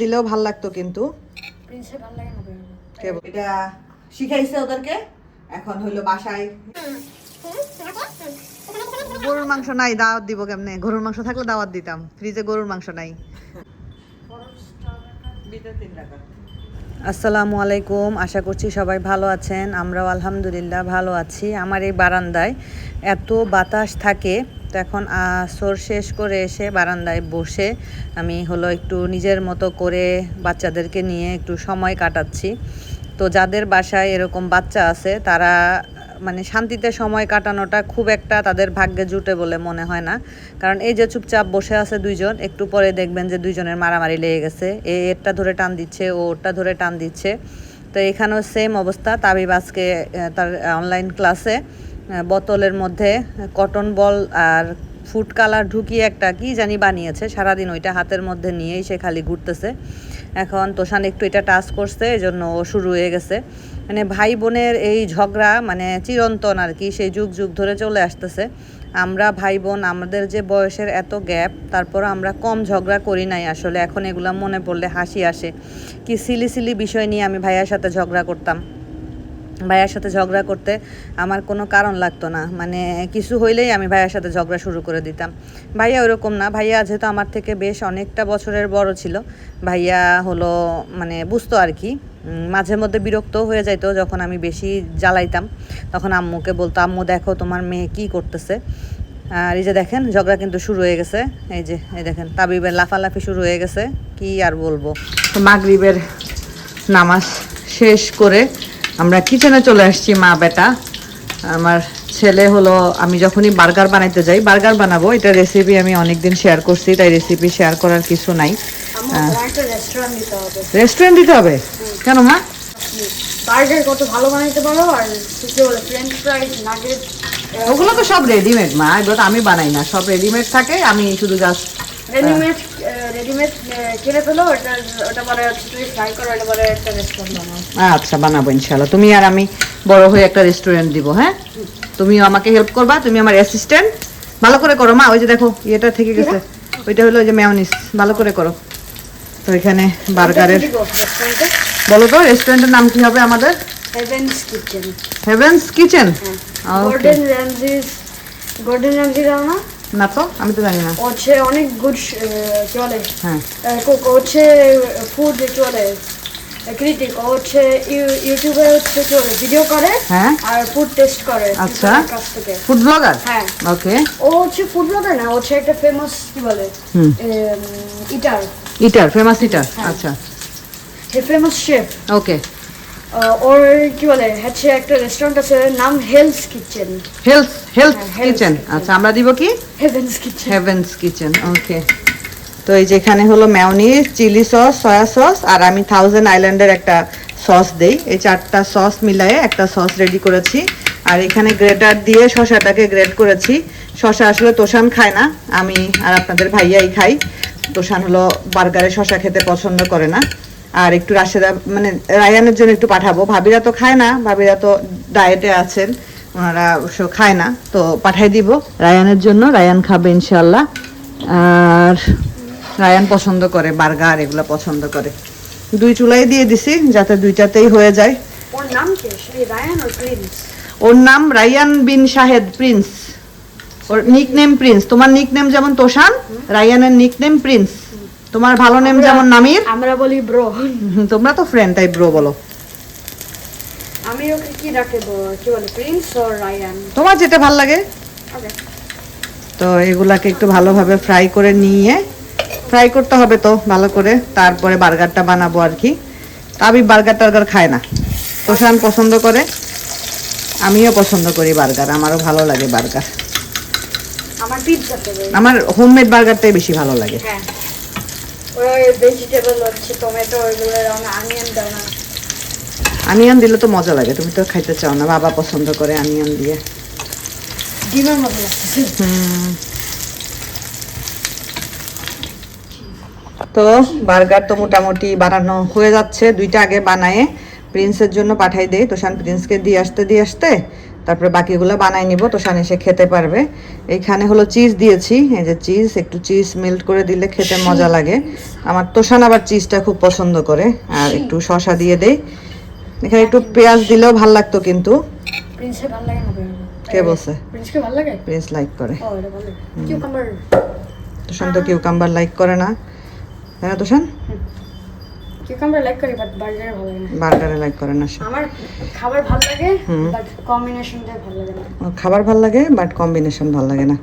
দিলেও ভালো লাগতো কিন্তু। এটা শিখাইছে ওদেরকে। এখন হইল বাসায়। গরুর মাংস নাই দাওয়াত দিব কেমনে? গরুর মাংস থাকলে দাওয়াত দিতাম। ফ্রিজে গরুর মাংস নাই। আসসালামু আলাইকুম আশা করছি সবাই ভালো আছেন। আমরাও আলহামদুলিল্লাহ ভালো আছি। আমার এই বারান্দায় এত বাতাস থাকে। তো এখন আসর শেষ করে এসে বারান্দায় বসে আমি হলো একটু নিজের মতো করে বাচ্চাদেরকে নিয়ে একটু সময় কাটাচ্ছি। তো যাদের বাসায় এরকম বাচ্চা আছে, তারা মানে শান্তিতে সময় কাটানোটা খুব একটা তাদের ভাগ্যে জুটে বলে মনে হয় না। কারণ এই যে চুপচাপ বসে আছে দুইজন, একটু পরে দেখবেন যে দুইজনের মারামারি লেগে গেছে। এ, এরটা ধরে টান দিচ্ছে, ও ওরটা ধরে টান দিচ্ছে। তো এখানেও সেম অবস্থা। তাবিব আজকে তার অনলাইন ক্লাসে বোতলের মধ্যে কটন বল আর ফুড কালার ঢুকিয়ে একটা কি জানি বানিয়েছে। সারাদিন ওইটা হাতের মধ্যে নিয়েই সে খালি ঘুরতেছে। এখন তোষান একটু এটা টাচ করছে এই জন্য ও শুরু হয়ে গেছে। মানে ভাই বোনের এই ঝগড়া মানে চিরন্তন আর কি সেই যুগ যুগ ধরে চলে আসতেছে। আমরা ভাই বোন, আমাদের যে বয়সের এত গ্যাপ তারপর আমরা কম ঝগড়া করি নাই আসলে। এখন এগুলা মনে পড়লে হাসি আসে। কি সিলি সিলি বিষয় নিয়ে আমি ভাইয়ার সাথে ঝগড়া করতাম। ভাইয়ার সাথে ঝগড়া করতে আমার কোনো কারণ লাগতো না। মানে কিছু হইলেই আমি ভাইয়ার সাথে ঝগড়া শুরু করে দিতাম। ভাইয়া ওরকম না, ভাইয়া যেহেতু আমার থেকে বেশ অনেকটা বছরের বড় ছিল, ভাইয়া হলো মানে বুঝতো আর কি। মাঝে মধ্যে বিরক্ত হয়ে যাইতো যখন আমি বেশি জ্বালাইতাম। তখন আম্মুকে বলতো, আম্মু, দেখো তোমার মেয়ে কি করতেছে? আর এই যে দেখেন, ঝগড়া কিন্তু শুরু হয়ে গেছে। এই যে, এই দেখেন, তাবিবের লাফালাফি শুরু হয়ে গেছে। কি আর বলব? মাগরিবের নামাজ শেষ করে আমরা কিচেনে চলে আসছি মা বেটা। আমার ছেলে হলো আমি যখনই বার্গার বানাইতে যাই বার্গার বানাবো এটা রেসিপি আমি অনেকদিন শেয়ার করছি তাই রেসিপি শেয়ার করার কিছু নাই। রেস্টুরেন্ট দিতে হবে। কেন মা? বার্গার কত ভালো বানাইতে পারো আর ফ্রেঞ্চ ফ্রাইজ নাগেট ওগুলো তো সব রেডিমেড মা এগুলো তো আমি বানাই না সব রেডিমেড থাকে আমি শুধু জাস্ট রেডিমেড রেডিমেড কিনে ফেলো ওটা ওটা পরে তুমি ফ্রাই করো ওটা পরে একটা রেস্টুরেন্ট বানাও। আচ্ছা বানাবো ইনশাল্লাহ তুমি আর আমি বড় হয়ে একটা রেস্টুরেন্ট দিব হ্যাঁ? তুমিও আমাকে হেল্প করবা তুমি আমার অ্যাসিস্ট্যান্ট ভালো করে করো মা ওই যে দেখো ইয়েটা থেকে গেছে। ওইটা হলো ওই যে মেয়নিস ভালো করে করো। তো এখানে বার্গারের বলো তো রেস্টুরেন্টের নাম কি হবে আমাদের? Heaven's kitchen Heaven's kitchen Gordon Ramsay's Gordon Ramsay দাও না? না তো? আমি তো জানি না। হচ্ছে অনেক গুড চলে। হ্যাঁ। হচ্ছে ফুড চলে। ক্রিটিক হচ্ছে ইউটিউবে হচ্ছে চলে ভিডিও করে হ্যাঁ। আর ফুড টেস্ট করে আচ্ছা। কাছ থেকে। ফুড ব্লগার হ্যাঁ। ওকে ও হচ্ছে ফুড ব্লগার না হচ্ছে একটা ফেমাস কি বলে? ইটার ইটার ফেমাস ইটার আচ্ছা। ফেমাস শেফ ওকে ওর কি বলে হচ্ছে একটা রেস্টুরেন্ট আছে নাম হেলস কিচেন হেলথ হেলথ হ্যাঁ, কিচেন আচ্ছা আমরা দিব কি? Heaven's kitchen Heaven's kitchen okay তো এই যেখানে হলো mayonnaise chilli sauce soya sauce আর আমি থাউজেন্ড আইল্যান্ডের একটা সস দেই। এই চারটা সস মিলায়ে একটা সস রেডি করেছি। আর এখানে গ্রেটার দিয়ে শশাটাকে গ্রেট করেছি। শশা আসলে তোষান খায় না আমি আর আপনাদের ভাইয়াই খাই। তোষান হলো বার্গারে শশা খেতে পছন্দ করে না। আর একটু রাশেদা মানে রায়ানের জন্য একটু পাঠাবো। ভাবিরা তো খায় না ভাবিরা তো ডায়েটে আছেন ওনারা অবশ্য খায় না তো পাঠাই দিব। রায়ানের জন্য রায়ান খাবে ইনশাল্লাহ আর রায়ান পছন্দ করে বার্গার এগুলো পছন্দ করে। দুই চুলাই দিয়ে দিছি যাতে দুইটাতেই হয়ে যায়। ওর নাম কি? রায়ান আর প্রিন্স ওর নাম রায়ান বিন শাহেদ প্রিন্স। ওর নিক নেম প্রিন্স। তোমার নিক নেম যেমন তোষান রায়ানের নিক নেম প্রিন্স। তোমার ভালো নেম যেমন নামির? আমরা বলি ব্রো তোমরা তো ফ্রেন্ড তাই ব্রো বলো। আমি ওকে কি রাখব কি বলে প্রিন্স আর রায়ান তোমার যেটা ভালো লাগে। তো এগুলাকে একটু ভালোভাবে ফ্রাই করে নিয়ে ফ্রাই করতে হবে তো ভালো করে তারপরে বার্গারটা বানাবো আর কি। আমি বার্গার টার্গার খায় না। তোষান পছন্দ করে আমিও পছন্দ করি বার্গার আমারও ভালো লাগে বার্গার। আমার পিৎজা আমার হোমমেড বার্গারটাই বেশি ভালো লাগে। হ্যাঁ। ওই ভেজিটেবল হচ্ছে টমেটো ওইগুলো আনিয়ন দাও না। আনিয়ন দিলে তো মজা লাগে তুমি তো খাইতে চাও না বাবা পছন্দ করে আনিয়ন দিয়ে। ডিমের মতো লাগতেছে তো বার্গার তো মোটামুটি বানানো হয়ে যাচ্ছে দুইটা আগে বানায়ে প্রিন্সের জন্য পাঠাই দেই তোষান প্রিন্সকে দিয়ে আসতে দিয়ে আসতে। তারপরে বাকিগুলো বানাই নিব তোষান এসে খেতে পারবে। এইখানে হলো চিজ দিয়েছি এই যে চিজ একটু চিজ মেল্ট করে দিলে খেতে মজা লাগে। আমার তোষান আবার চিজটা খুব পছন্দ করে আর একটু শশা দিয়ে দেই। এখানে একটু পেঁয়াজ দিলেও ভালো লাগতো কিন্তু। কে বলছে? প্রিন্স লাইক করে। তোষান তো কিউকাম্বার লাইক করে না। তাই না তোষান? কিউকাম্বার লাইক করি বাট বার্গার ভালো লাগে না। বার্গারে লাইক করে না আমার খাবার ভালো লাগে বাট কম্বিনেশনটা ভালো লাগে না। খাবার ভালো লাগে বাট কম্বিনেশন ভালো লাগে না।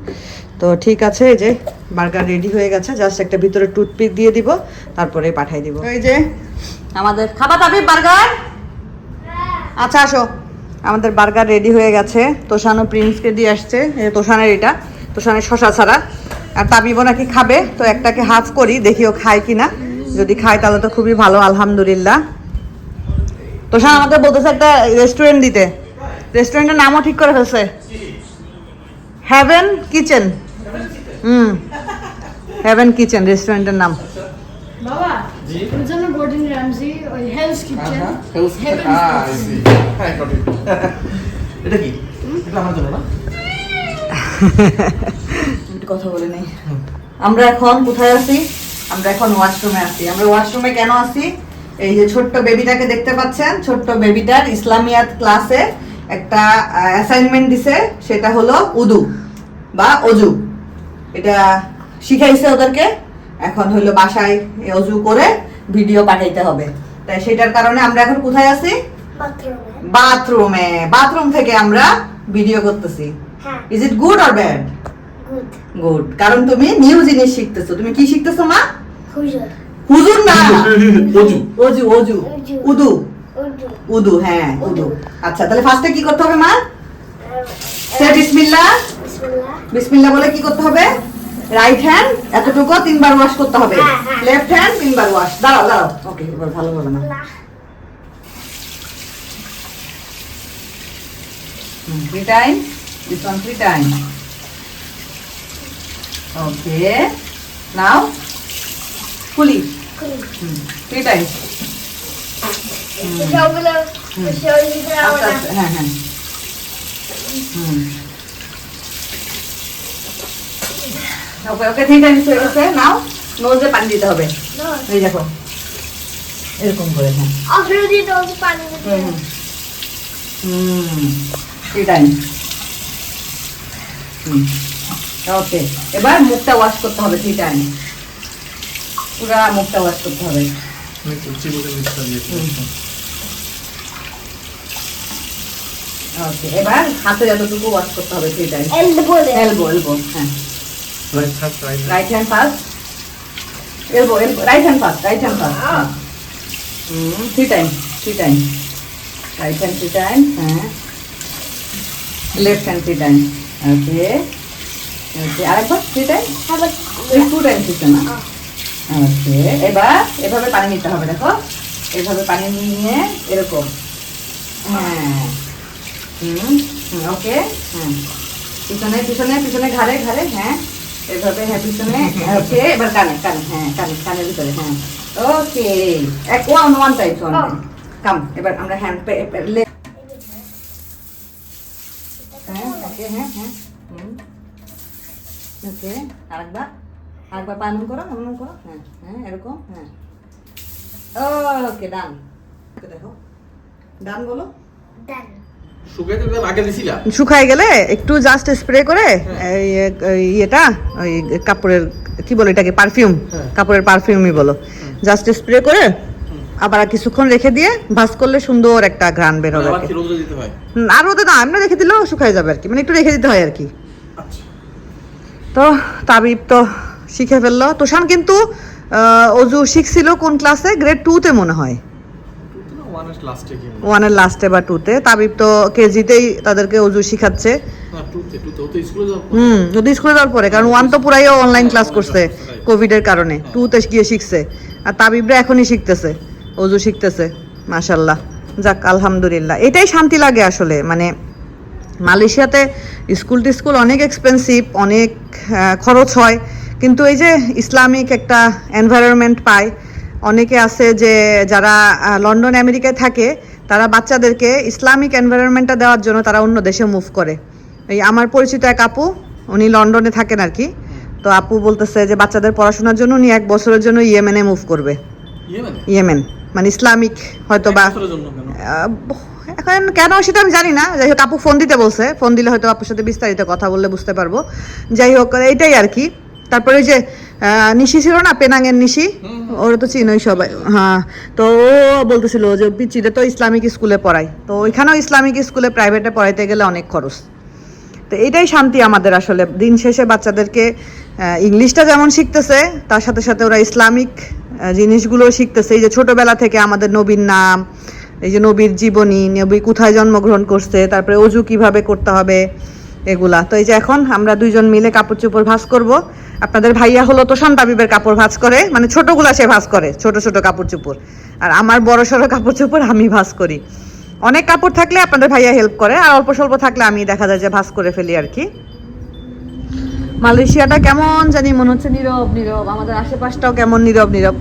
তো ঠিক আছে এই যে বার্গার রেডি হয়ে গেছে জাস্ট একটা ভিতরে টুথপিক দিয়ে দিব তারপরে পাঠাই দিব। এই যে আমাদের খাবার দাবি বার্গার। আচ্ছা আসো। আমাদের বার্গার রেডি হয়ে গেছে। তোষানো প্রিন্সকে দিয়ে আসছে। তোষানের এটা তোষানের শশা ছাড়া। আর তাবিবো নাকি খাবে তো একটাকে হাফ করি দেখিও ও খায় কিনা। যদি খায় তাহলে তো খুবই ভালো আলহামদুলিল্লাহ। তো তোষান আমাকে বলতেছে একটা রেস্টুরেন্ট দিতে। রেস্টুরেন্টের নামও ঠিক করে ফেলছে। Haven Kitchen hmm. Haven Kitchen রেস্টুরেন্টের নাম। বাবা. এটা কি? এটা জন্য না? কথা বলে নেই। আমরা এখন কোথায় আছি? আমরা এখন ওয়াশরুমে আছি। আমরা ওয়াশরুমে কেন আছি? এই যে ছোট্ট বেবিটাকে দেখতে পাচ্ছেন? ছোট্ট বেবিটার ইসলামিয়াত ক্লাসে একটা অ্যাসাইনমেন্ট দিছে। সেটা হলো উদু বা অজু। এটা শিখাইছে ওদেরকে। এখন হলো বাসায় অজু করে ভিডিও পাঠাইতে হবে। তাই সেটার কারণে আমরা এখন কোথায় আছি? বাথরুমে বাথরুমে বাথরুম থেকে আমরা ভিডিও করতেছি। Is it good or bad good কারণ তুমি নিউ জিনিস শিখতেছো। তুমি কি শিখতেছো মা? হুজুর। হুজুর না। অজু অজু অজু অজু। উদু। উদু হ্যাঁ উদু। আচ্ছা তাহলে ফার্স্টে কি করতে হবে মা? সে বিসমিল্লাহ বিসমিল্লাহ বিসমিল্লাহ বলে কি করতে হবে? রাইট হ্যান্ড এতটুকু তিনবার ওয়াশ করতে হবে। হ্যাঁ, হ্যাঁ। লেফট হ্যান্ড তিনবার ওয়াশ দাঁড়াও দাঁড়াও। ওকে এবার ভালো হবে না। Three time this one three time শরীর আস্তে আস্তে হ্যাঁ হ্যাঁ হুম ওকে ওকে থ্রি টাইমস হয়ে গেছে নাও নোজে পানি দিতে হবে। এই দেখো। এরকম করে হ্যাঁ। হুম থ্রি টাইম হুম। ওকে এবার মুখটা ওয়াশ করতে হবে থ্রি টাইম পুরা মুখটা ওয়াশ করতে হবে ওকে এবার হাতে যতটুকু ওয়াশ করতে হবে three time elbow elbow elbow হ্যাঁ right first right right hand first elbow, elbow right hand first right hand first হ্যাঁ। হুম three times three times right hand three times হ্যাঁ hand three times okay okay এবার এভাবে পানি নিতে হবে, দেখো। এভাবে পানি নিয়ে এরকম। হ্যাঁ। হুম ওকে হ্যাঁ পিছনে পিছনে পিছনে ঘাড়ে ঘাড়ে হ্যাঁ। এভাবে হ্যাঁ পিছনে ওকে এবার কানে কানে হ্যাঁ কানে, কানের ভিতরে হ্যাঁ। ওকে এক one one type one come এবার আমরা হ্যান্ড পে হ্যাঁ হ্যাঁ হ্যাঁ হুম। ওকে আরেকবার। আরেকবার পা করো এমন করো। হ্যাঁ হ্যাঁ এরকম হ্যাঁ। ওকে ডান। ওকে দেখো। ডান বলো। শুকাইতে তো শুকায় গেলে একটু জাস্ট স্প্রে করে এই এই ইয়েটা ওই কাপড়ের কি বলে এটাকে পারফিউম হ্যাঁ। কাপড়ের পারফিউমই বলো। জাস্ট স্প্রে করে আবার কিছুক্ষণ রেখে দিয়ে ভাস করলে সুন্দর একটা ঘ্রাণ বের হবে আর কি। কি রোদে হুম, আর ওদের না এমনি রেখে দিলেও শুকায় যাবে আর কি। মানে একটু রেখে দিতে হয় আর কি। তো তাবিব তো শিখে ফেলল। তোষান কিন্তু অজু শিখছিল কোন ক্লাসে? গ্রেড টুতে মনে হয়। ওয়ানের লাস্টে বা টুতে তাবিব তো কেজিতেই তাদেরকে অজু শিখাচ্ছে। হুম যদি স্কুলে যাওয়ার পরে কারণ ওয়ান তো পুরাই অনলাইন ক্লাস করছে কোভিডের কারণে। টুতে গিয়ে শিখছে। আর তাবিবরা এখনই শিখতেছে অজু শিখতেছে মাশাল্লাহ যাক আলহামদুলিল্লাহ। এটাই শান্তি লাগে আসলে মানে মালয়েশিয়াতে স্কুল টিস্কুল অনেক এক্সপেন্সিভ অনেক খরচ হয়। কিন্তু এই যে ইসলামিক একটা এনভায়রনমেন্ট পায় অনেকে আছে যে যারা লন্ডন আমেরিকায় থাকে তারা বাচ্চাদেরকে ইসলামিক এনভায়রনমেন্টটা দেওয়ার জন্য তারা অন্য দেশে মুভ করে। এই আমার পরিচিত এক আপু উনি লন্ডনে থাকেন আর কি। তো আপু বলতেছে যে বাচ্চাদের পড়াশোনার জন্য উনি এক বছরের জন্য ইয়েমেনে মুভ করবে। ইয়েমেন? মানে ইসলামিক হয়তো বা এখন কেন সেটা আমি জানি না। যাই হোক, আপু ফোন দিতে বলছে। ফোন দিলে হয়তো আপুর সাথে বিস্তারিত কথা বললে বুঝতে পারব। যাই হোক, এইটাই আর কি। তারপরে যে নিশি ছিল না পেনাঙের নিশি? ওরা তো চিনোই সবাই। হ্যাঁ তো ও বলতেছিল যে পিচিতে তো ইসলামিক স্কুলে পড়াই তো ওইখানেও ইসলামিক স্কুলে প্রাইভেটে পড়াইতে গেলে অনেক খরচ। তো এটাই শান্তি আমাদের আসলে। দিন শেষে বাচ্চাদেরকে ইংলিশটা যেমন শিখতেছে, তার সাথে সাথে ওরা ইসলামিক জিনিসগুলো শিখতেছে। এই যে ছোটবেলা থেকে আমাদের নবীর নাম এই যে নবীর জীবনী, নবী কোথায় জন্মগ্রহণ করছে, তারপরে অজু কীভাবে করতে হবে, এগুলা। তো এই যে এখন আমরা দুইজন মিলে কাপড় চোপড় ভাঁজ করব। আপনাদের ভাইয়া হলো তো সন্তাবিবের কাপড় ভাঁজ করে মানে ছোটগুলা সে ভাঁজ করে, ছোট ছোট কাপড় চোপড়। আর আমার বড় সড়ো কাপড় চোপড় আমি ভাঁজ করি। অনেক কাপড় থাকলে আপনাদের ভাইয়া হেল্প করে, আর অল্প স্বল্প থাকলে আমি দেখা যায় যে ভাঁজ করে ফেলি আর কি। মালয়েশিয়াটা কেমন জানি মনে হচ্ছে নীরব নীরব। আমাদের আশেপাশটাও কেমন নীরব নীরব।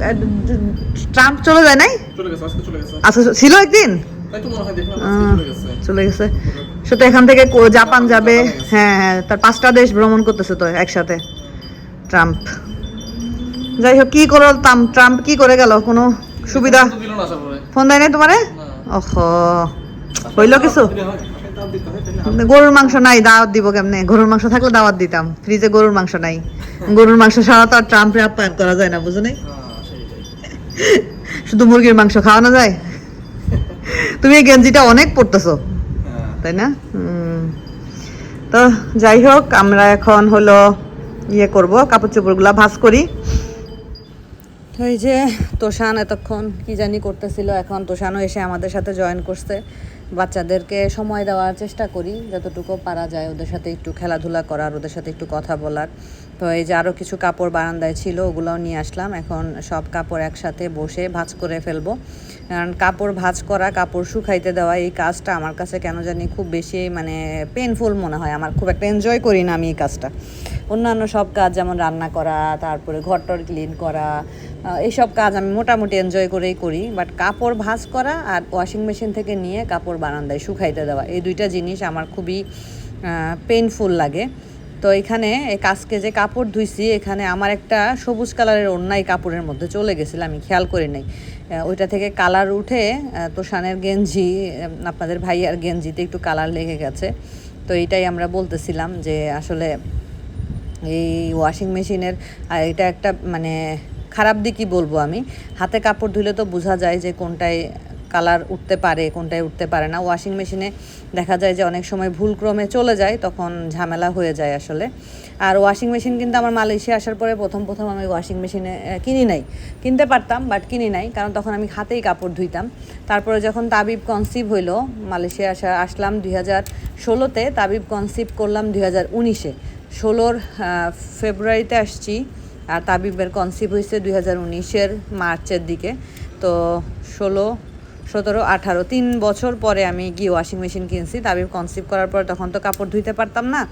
ট্রাম্প চলে যায় নাই? আজকে ছিল একদিন? চলে গেছে। চলে গেছে। সে তো এখান থেকে জাপান যাবে। হ্যাঁ হ্যাঁ তার পাঁচটা দেশ ভ্রমণ করতেছে তো একসাথে। ট্রাম্প। যাই হোক কি করল তাম- ট্রাম্প কি করে গেল? কোনো সুবিধা? ফোন দেয় নাই তোমারে? ওহ। হইল কিছু? গরুর মাংস নাই, দাওয়াত দিব কেমনে? গরুর মাংস থাকলে দাওয়াত দিতাম। ফ্রিজে গরুর মাংস নাই। গরুর মাংস ছাড়া তো আর ট্রাম্পের আপ্যায়ন করা যায় না, বুঝো নাই? শুধু মুরগির মাংস খাওয়ানো যায়? তুমি এই গেঞ্জিটা অনেক পরতেছো হ্যাঁ। তাই না। তো যাই হোক, আমরা এখন হলো ইয়ে করব, কাপড় চোপড়গুলো ভাঁজ করি। তো এই যে তোষান এতক্ষণ কি জানি করতেছিল, এখন তোষানও এসে আমাদের সাথে জয়েন করছে। বাচ্চাদেরকে সময় দেওয়ার চেষ্টা করি, যতটুকু পারা যায় ওদের সাথে একটু খেলাধুলা করার, ওদের সাথে একটু কথা বলার। তো এই যে আরও কিছু কাপড় বারান্দায় ছিল, ওগুলোও নিয়ে আসলাম। এখন সব কাপড় একসাথে বসে ভাঁজ করে ফেলব। কারণ কাপড় ভাঁজ করা, কাপড় শুকাইতে দেওয়া এই কাজটা আমার কাছে কেন জানি খুব বেশি মানে পেনফুল মনে হয়। আমার খুব একটা এনজয় করি না আমি এই কাজটা। অন্যান্য সব কাজ যেমন রান্না করা, তারপরে ঘরটর ক্লিন করা এইসব কাজ আমি মোটামুটি এনজয় করেই করি বাট কাপড় ভাঁজ করা আর ওয়াশিং মেশিন থেকে নিয়ে কাপড় বারান্দায় শুকাইতে দেওয়া এই দুইটা জিনিস আমার খুবই পেইনফুল লাগে। তো এখানে এই কাজকে যে কাপড় ধুইছি এখানে আমার একটা সবুজ কালারের অন্যায় কাপড়ের মধ্যে চলে গেছিল আমি খেয়াল করি নাই। ওইটা থেকে কালার উঠে আহ, তোষানের গেঞ্জি আপনাদের ভাইয়ার গেঞ্জিতে একটু কালার লেগে গেছে। তো এটাই আমরা বলতেছিলাম যে আসলে এই ওয়াশিং মেশিনের এটা একটা মানে খারাপ দিকই বলব আমি। হাতে কাপড় ধুলে তো বোঝা যায় যে কোনটায় কালার উঠতে পারে, কোনটায় উঠতে পারে না। ওয়াশিং মেশিনে দেখা যায় যে অনেক সময় ভুলক্রমে চলে যায়, তখন ঝামেলা হয়ে যায় আসলে। আর ওয়াশিং মেশিন কিন্তু আমার মালয়েশিয়া আসার পরে প্রথম প্রথম আমি ওয়াশিং মেশিনে কিনি নাই। কিনতে পারতাম, বাট কিনি নাই, কারণ তখন আমি হাতেই কাপড় ধুইতাম। তারপরে যখন তাবিব কনসিভ হইল, মালয়েশিয়া আসা, আসলাম দুই হাজার ষোলোতে, তাবিব কনসিভ করলাম দুই হাজার উনিশে। ষোলোর ফেব্রুয়ারিতে আসছি আর তাবিবের কনসিভ হয়েছে দুই হাজার উনিশের মার্চের দিকে। তো ষোলো, সতেরো, আঠারো, তিন বছর পরে আমি গিয়ে ওয়াশিং মেশিন কিনছি। তাবিব কনসিভ করার পর তখন তো কাপড় ধুইতে পারতাম না।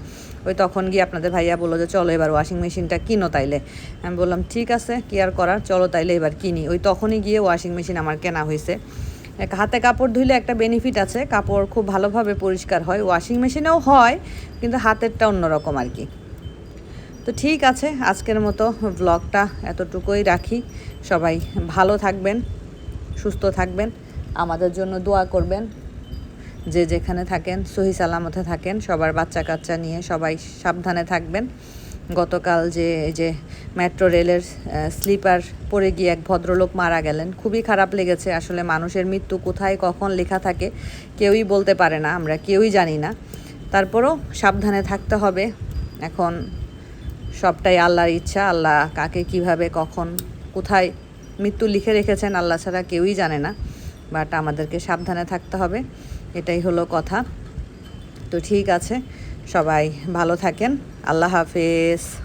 ওই তখন গিয়ে আপনাদের ভাইয়া বলল যে, চলো এবার ওয়াশিং মেশিনটা কিনো তাইলে। আমি বললাম, ঠিক আছে, কি আর করার? চলো তাইলে এবার কিনি। ওই তখনই গিয়ে ওয়াশিং মেশিন আমার কেনা হয়েছে। হাতে কাপড় ধুইলে একটা বেনিফিট আছে। কাপড় খুব ভালোভাবে পরিষ্কার হয়। ওয়াশিং মেশিনেও হয়, কিন্তু হাতেরটা অন্যরকম আর কি। তো ঠিক আছে, আজকের মতো ব্লগটা এতটুকুই রাখি। সবাই ভালো থাকবেন, সুস্থ থাকবেন, আমাদের জন্য দোয়া করবেন। যে যেখানে থাকেন, সহি সালামতে থাকেন, সবার বাচ্চা কাচ্চা নিয়ে সবাই সাবধানে থাকবেন। গতকাল যে, এই যে মেট্রো রেলের স্লিপার পড়ে গিয়ে এক ভদ্রলোক মারা গেলেন। খুবই খারাপ লেগেছে, আসলে মানুষের মৃত্যু কোথায়, কখন লেখা থাকে, কেউই বলতে পারে না, আমরা কেউই জানি না। তারপরও সাবধানে থাকতে হবে। এখন সবটাই আল্লাহর ইচ্ছা, আল্লাহ কাকে কীভাবে, কখন, কোথায় মৃত্যু লিখে রেখেছেন আল্লাহ ছাড়া কেউই জানে না বাট আমাদেরকে সাবধানে থাকতে হবে, এটাই হলো কথা। তো ঠিক আছে, সবাই ভালো থাকেন, আল্লাহ হাফেজ।